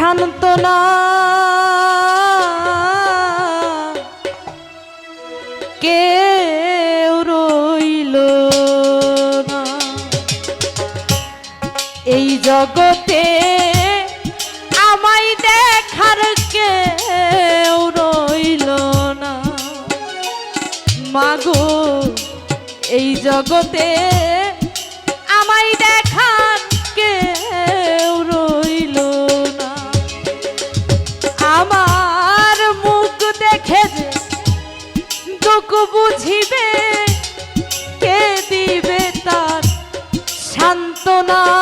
সান্ত্বনা কেউ রইল না। এই জগতে আমায় দেখার কেউ রইল না। মাগো এই জগতে সান্ত্বনা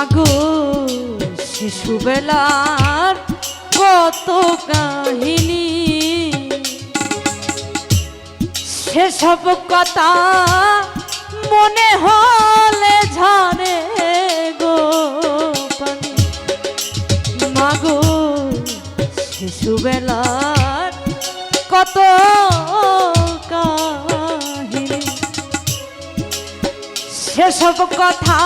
মাগো শিশুবেলার কত কাহিনী। সেসব কথা মনে হলে ঝরে গো মাগো শিশুবেলার কত কাহিনী। সেসব কথা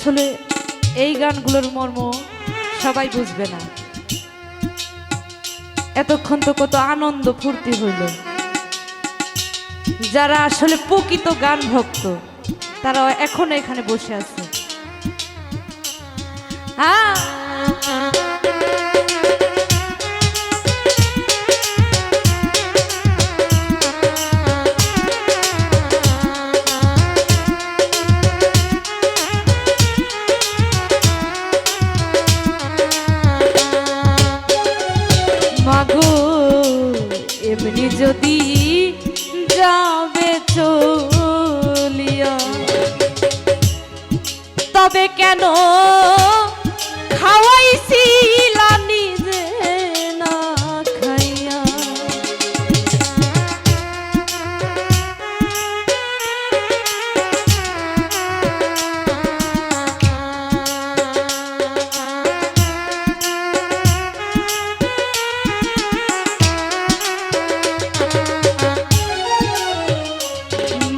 আসলে এই গানগুলোর মর্ম সবাই বুঝবে না। এতক্ষণ তো কত আনন্দ ফুর্তি হইল। যারা আসলে প্রকৃত গান ভক্ত, তারা এখনও এখানে বসে আছে। হ্যাঁ কেন? খাওয়াইছিলা নিজে না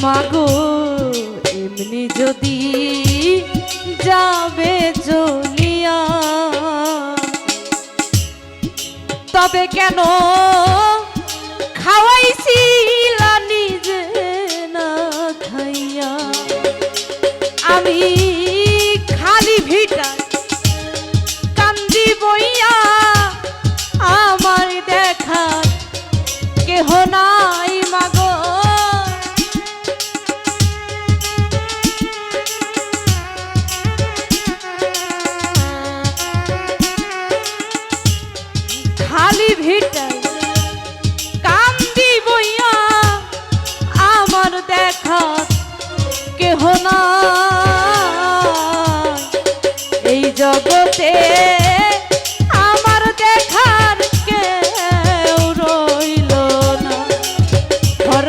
মাগো এমনি যদি যাবে জলিয়া তবে কেন খাওয়াইছিলা না খাইয়া? আমি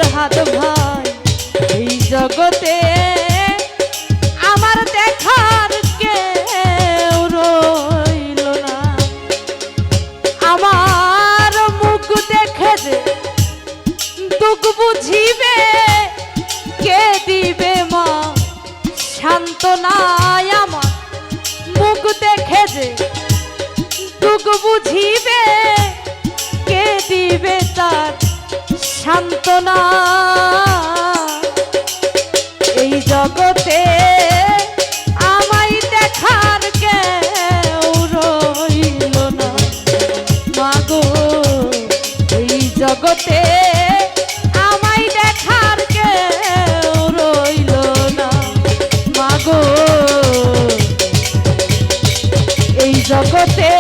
হাত ভাই এই জগতে না এই জগতে আমাই দেখার কে রইল না। মাগো, এই জগতে আমায় দেখার কে রইল না। মাগো, এই জগতে